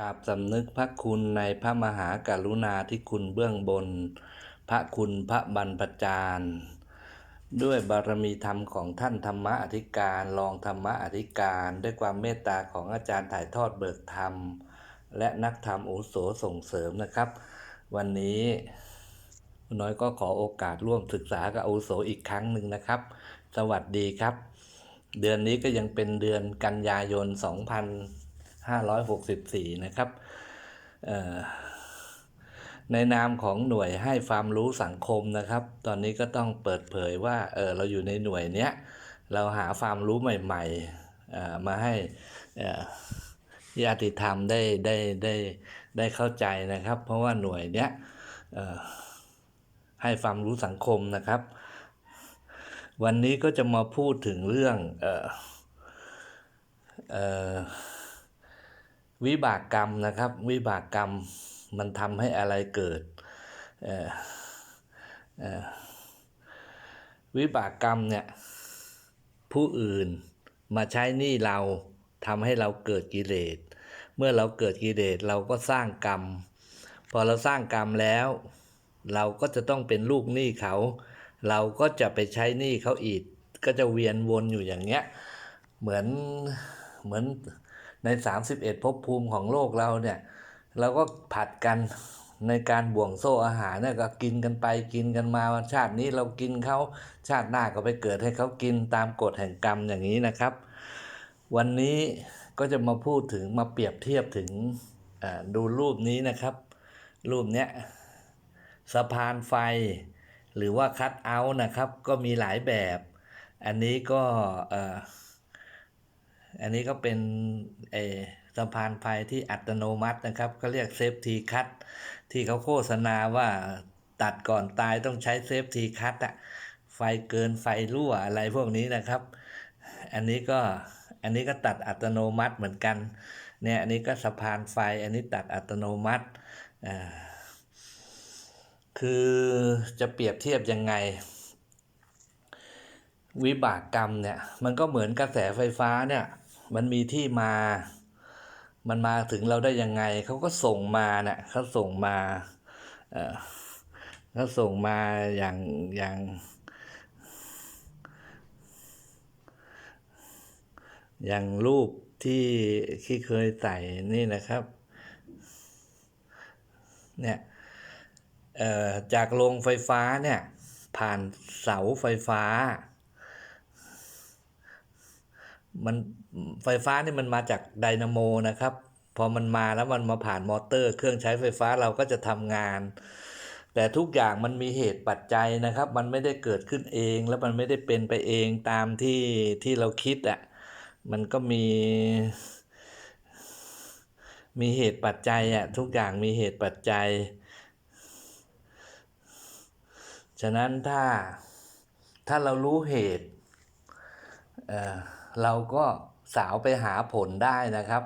กราบสำนึกพระคุณในพระมหากรุณาธิคุณเบื้องบน พระคุณพระบรรพจารย์ด้วยบารมีธรรมของท่านธรรมะอธิการรองธรรมะอธิการ ด้วยความเมตตาของอาจารย์ถ่ายทอดเบิกธรรม และนักธรรมอุโสส่งเสริมนะครับ วันนี้น้อยก็ขอโอกาสร่วมศึกษากับอุโสอีกครั้งหนึ่งนะครับ สวัสดีครับ เดือนนี้ก็ยังเป็นเดือนกันยายน 2564 นะครับในนามของหน่วยให้ความรู้สังคมนะครับ ตอนนี้ก็ต้องเปิดเผยว่าเออเราอยู่ในหน่วยเนี้ยเราหาความรู้ใหม่ๆมาให้ญาติธรรมได้ได้ได้ได้เข้าใจนะครับ เพราะว่าหน่วยเนี้ยให้ความรู้สังคมนะครับ วันนี้ก็จะมาพูดถึงเรื่องเออเออ วิบากกรรมนะครับ วิบากกรรมมันทำให้อะไรเกิดวิบากกรรมเนี่ยผู้อื่นมาใช้หนี้เราทำให้เราเกิดกิเลส เมื่อเราเกิดกิเลสเราก็สร้างกรรม พอเราสร้างกรรมแล้ว เราก็จะต้องเป็นลูกหนี้เขา เราก็จะไปใช้หนี้เขาอีก ก็จะเวียนวนอยู่อย่างเงี้ย เหมือนเหมือน ใน 31ภพภูมิของโลกเราเนี่ยเราก็ผัดกันในการบ่วงโซ่อาหารเนี่ยก็กินกันไปกินกันมาชาตินี้เรากินเขาชาติหน้าก็ไปเกิดให้เขากินตามกฎแห่งกรรมอย่างนี้นะครับ วันนี้ก็จะมาพูดถึงมาเปรียบเทียบถึงดูรูปนี้นะครับ รูปเนี้ยสะพานไฟ หรือว่าคัตเอาท์นะครับ ก็มีหลายแบบ อันนี้ก็ อันนี้ก็เป็นเออสะพานไฟที่อัตโนมัตินะครับเขาเรียกเซฟทีคัตที่เขาโฆษณาว่าตัดก่อนตายต้องใช้เซฟทีคัตอะไฟเกินไฟรั่วอะไรพวกนี้นะครับ อันนี้ก็อันนี้ก็ตัดอัตโนมัติเหมือนกันเนี่ยอันนี้ก็สะพานไฟอันนี้ตัดอัตโนมัติอ่าคือจะเปรียบเทียบยังไง วิบากกรรมเนี่ยมันก็เหมือนกระแสไฟฟ้าเนี่ย มันมีที่มา มันมาถึงเราได้ยังไง เขาก็ส่งมาเนี่ยเขาส่งมาเออเขาส่งมาอย่างอย่างอย่างรูปที่ที่เคยใส่นี่นะครับ เนี่ยเอ่อจากโรงไฟฟ้าเนี่ย ผ่านเสาไฟฟ้า มันไฟฟ้านี่มันมาจากไดนาโมนะครับ พอมันมาแล้วมันมาผ่านมอเตอร์ เครื่องใช้ไฟฟ้าเราก็จะทำงาน แต่ทุกอย่างมันมีเหตุปัจจัยนะครับ มันไม่ได้เกิดขึ้นเอง แล้วมันไม่ได้เป็นไปเองตามที่ที่เราคิดอะ่ะมันก็มี มีเหตุปัจจัยอะ่ะทุกอย่างมีเหตุปัจจัย ฉะนั้นถ้าถ้าเรารู้เหตุเอ่อ เราก็สาวไปหาผลได้นะครับ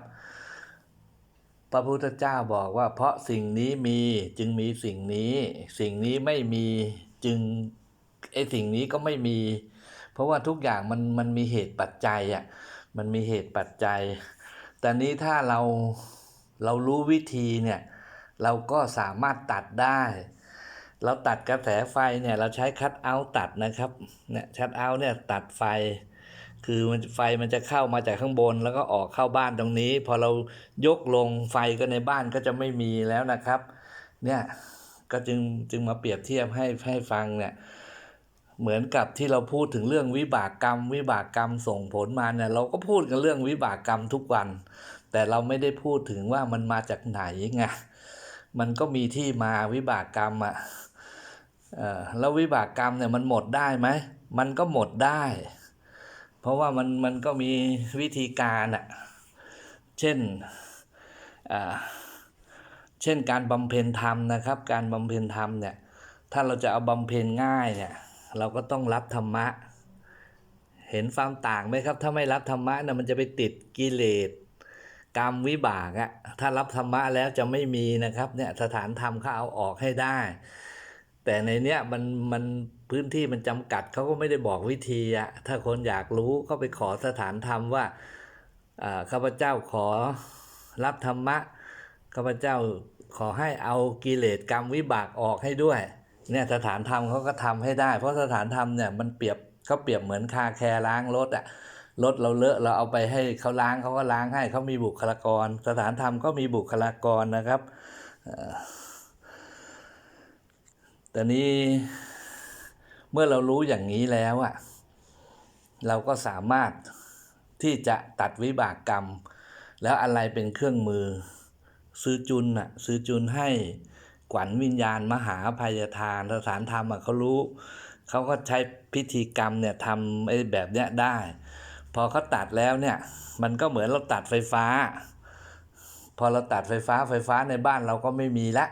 พระพุทธเจ้าบอกว่า เพราะสิ่งนี้มีจึงมีสิ่งนี้ สิ่งนี้ไม่มีจึงไอสิ่งนี้ก็ไม่มี เพราะว่าทุกอย่างมันมันมีเหตุปัจจัยอะมันมีเหตุปัจจัย แต่นี้ถ้าเราเรารู้วิธีเนี่ยเราก็สามารถตัดได้ เราตัดกระแสไฟเนี่ยเราใช้คัตเอาตัดนะครับเนี่ยคัตเอาเนี่ยตัดไฟ คือมันไฟมันจะเข้ามาจากข้างบนแล้วก็ออกเข้าบ้านตรงนี้ พอเรายกลงไฟก็ในบ้านก็จะไม่มีแล้วนะครับ เนี่ยก็จึงจึงมาเปรียบเทียบให้ให้ฟังเนี่ยเหมือนกับที่เราพูดถึงเรื่องวิบากกรรม วิบากกรรมส่งผลมาเนี่ยเราก็พูดกันเรื่องวิบากกรรมทุกวัน แต่เราไม่ได้พูดถึงว่ามันมาจากไหนไงมันก็มีที่มาวิบากกรรมอะเอ่อแล้ววิบากกรรมเนี่ยมันหมดได้ไหมมันก็หมดได้ เพราะว่ามันมันก็มีวิธีการอะเช่นเช่นการบำเพ็ญธรรมนะครับ การบำเพ็ญธรรมเนี่ยถ้าเราจะเอาบำเพ็ญง่ายเนี่ยเราก็ต้องรับธรรมะ เห็นความต่างไหมครับ ถ้าไม่รับธรรมะนี่ยมันจะไปติดกิเลสกรรมวิบากอะถ้ารับธรรมะแล้วจะไม่มีนะครับเนี่ยสถานธรรมเขาเอาออกให้ได้ แต่ในเนี้ยมันมันพื้นที่มันจำกัดเขาก็ไม่ได้บอกวิธีอะถ้าคนอยากรู้ก็ไปขอสถานธรรมว่าข้าพเจ้าขอรับธรรมะข้าพเจ้าขอให้เอากิเลสกรรมวิบากออกให้ด้วย เนี่ยสถานธรรมเขาก็ทำให้ได้ เพราะสถานธรรมเนี่ยมันเปรียบเขาเปรียบเหมือนคาแคร์ล้างรถอะรถเราเลอะเราเอาไปให้เขาล้างเขาก็ล้างให้เขามีบุคลากร สถานธรรมก็มีบุคลากรนะครับ แต่นี้เมื่อเรารู้อย่างนี้แล้วอะเราก็สามารถที่จะตัดวิบากกรรม แล้วอะไรเป็นเครื่องมือ ซื้อจุนน่ะซื้อจุนให้ขวัญวิญญาณมหาภัยทานสถานธรรมอะเขารู้เขาก็ใช้พิธีกรรมเนี่ยทำไอ้แบบเนี้ยได้ พอเขาตัดแล้วเนี่ย มันก็เหมือนเราตัดไฟฟ้า พอเราตัดไฟฟ้าไฟฟ้าในบ้านเราก็ไม่มีละ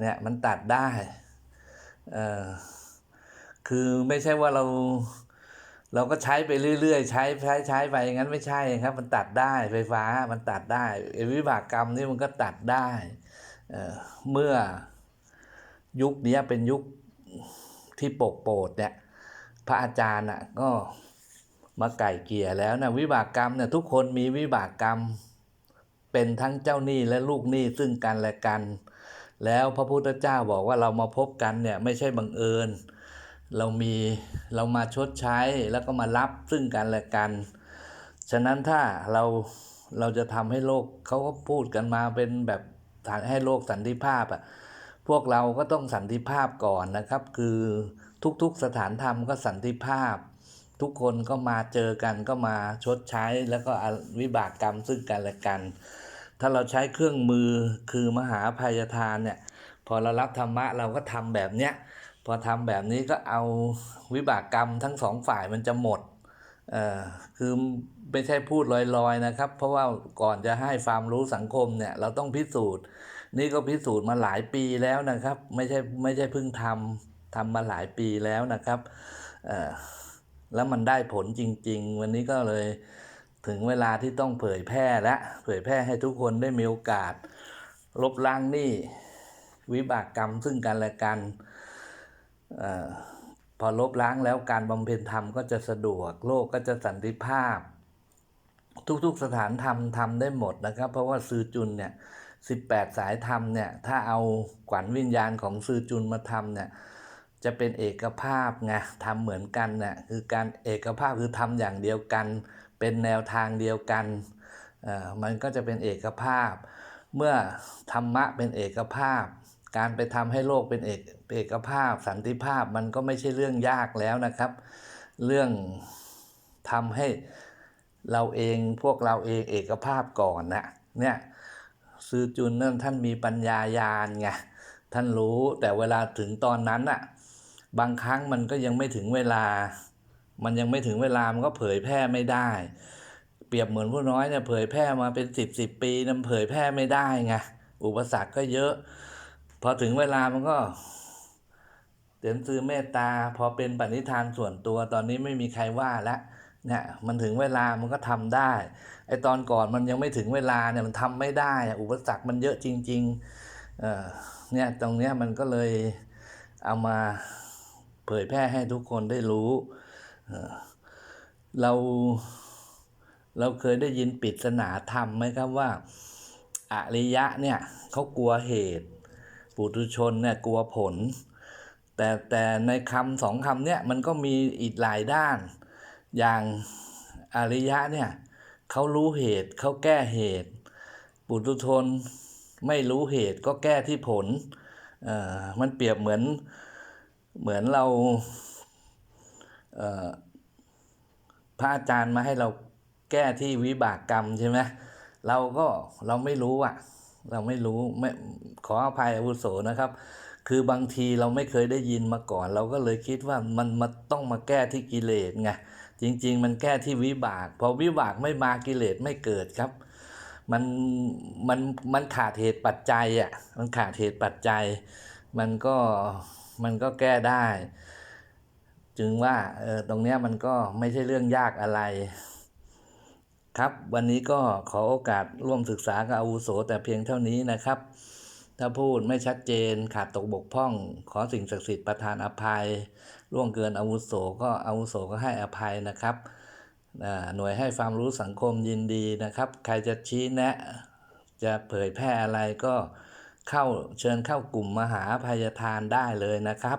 เนี่ยมันตัดได้ คือไม่ใช่ว่าเราเราก็ใช้ไปเรื่อยๆ ใช้ใช้ใช้ไปอย่างนั้นไม่ใช่ครับ มันตัดได้ไฟฟ้ามันตัดได้วิบากกรรมนี่มันก็ตัดได้เเมื่อยุคนี้เป็นยุคที่ปกโปรดเนี่ยพระอาจารย์อะก็มาไก่เกลี่ยแล้วนะวิบากกรรมเนี่ยทุกคนมีวิบากกรรม เป็นทั้งเจ้าหนี้และลูกหนี้ซึ่งกันและกัน แล้วพระพุทธเจ้าบอกว่าเรามาพบกันเนี่ยไม่ใช่บังเอิญ เรามีเรามาชดใช้แล้วก็มารับซึ่งกันและกัน ฉะนั้นถ้าเราเราจะทำให้โลกเขาก็พูดกันมาเป็นแบบให้โลกสันติภาพอะ่ะพวกเราก็ต้องสันติภาพก่อนนะครับ คือทุกๆสถานธรรมก็สันติภาพ ทุกคนก็มาเจอกันก็มาชดใช้แล้วก็วิบากกรรมซึ่งกันและกัน ถ้าเราใช้เครื่องมือคือมหาภัยทานเนี่ย พอเรารับธรรมะเราก็ทำแบบเนี้ย พอทำแบบนี้ก็เอาวิบากกรรมทั้งสองฝ่ายมันจะหมดเอ่อคือไม่ใช่พูดลอยๆนะครับ เพราะว่าก่อนจะให้ความรู้สังคมเนี่ยเราต้องพิสูจน์ นี่ก็พิสูจน์มาหลายปีแล้วนะครับ ไม่ใช่ไม่ใช่เพิ่งทำทำมาหลายปีแล้วนะครับเอ่อแล้วมันได้ผลจริง ๆ วันนี้ก็เลย ถึงเวลาที่ต้องเผยแพร่และเผยแพร่ให้ทุกคนได้มีโอกาส ลบล้างหนี้วิบากกรรมซึ่งกันและกันออพอลบล้างแล้วการบำเพ็ญธรรมก็จะสะดวกโลกก็จะสันติภาพ ทุกๆสถานธรรมทำได้หมดนะครับ เพราะว่าซือจุนเนี่ยสิบแปดสายธรรมเนี่ยถ้าเอาขวัญวิญญาณของซือจุนมาทำเนี่ยจะเป็นเอกภาพไงทำเหมือนกันน่ะคือการเอกภาพคือทำอย่างเดียวกัน เป็นแนวทางเดียวกันมันก็จะเป็นเอกภาพ เมื่อธรรมะเป็นเอกภาพ การไปทำให้โลกเป็นเอกเอกภาพ สันติภาพมันก็ไม่ใช่เรื่องยากแล้วนะครับ เรื่องทำให้เราเองพวกเราเองเอกภาพก่อนนะเนี่ยซือจุนนั่นท่านมีปัญญายาณไงท่านรู้แต่เวลาถึงตอนนั้นอะบางครั้งมันก็ยังไม่ถึงเวลา มันยังไม่ถึงเวลามันก็เผยแพร่ไม่ได้ เปรียบเหมือนผู้น้อยเนี่ยเผยแพร่มาเป็นสิบสิบปีนะเผยแพร่ไม่ได้ไงอุปสรรคก็เยอะ พอถึงเวลามันก็เตียนซื้อเมตตา พอเป็นปณิธานส่วนตัวตอนนี้ไม่มีใครว่าแล้วเนี่ยมันถึงเวลามันก็ทำได้ไอตอนก่อนมันยังไม่ถึงเวลาเนี่ยมันทำไม่ได้อะอุปสรรคมันเยอะจริงๆเออเนี่ยตรงเนี้ยมันก็เลยเอามาเผยแพร่ให้ทุกคนได้รู้ เราเราเคยได้ยินปริศนาธรรมไหมครับว่าอริยะเนี่ยเขากลัวเหตุปุถุชนเนี่ยกลัวผล แต่แต่ในคำสองคำเนี่ยมันก็มีอีกหลายด้าน อย่างอริยะเนี่ยเขารู้เหตุเขาแก้เหตุ ปุถุชนไม่รู้เหตุก็แก้ที่ผลเออมันเปรียบเหมือนเหมือนเรา พระอาจารย์มาให้เราแก้ที่วิบากกรรมใช่ไหมเราก็เราไม่รู้อะเราไม่รู้ไม่ขออภัยอาวุโสนะครับ คือบางทีเราไม่เคยได้ยินมาก่อน เราก็เลยคิดว่ามันมาต้องมาแก้ที่กิเลสไงจริง ๆ มันแก้ที่วิบากพอวิบากไม่มากิเลสไม่เกิดครับ มันมันมันขาดเหตุปัจจัยอะมันขาดเหตุปัจจัย มันก็มันก็แก้ได้ จึงว่าเออตรงเนี้ยมันก็ไม่ใช่เรื่องยากอะไร ครับ วันนี้ก็ขอโอกาสร่วมศึกษากับอาวุโสแต่เพียงเท่านี้นะครับ ถ้าพูดไม่ชัดเจนขาดตกบกพร่อง ขอสิ่งศักดิ์สิทธิ์ประทานอภัยร่วงเกินอาวุโสก็อาวุโสก็ให้อภัยนะครับหน่วยให้ความรู้สังคมยินดีนะครับ ใครจะชี้แนะ จะเผยแพร่อะไรก็เข้าเชิญเข้ากลุ่มมหาพยาทานได้เลยนะครับ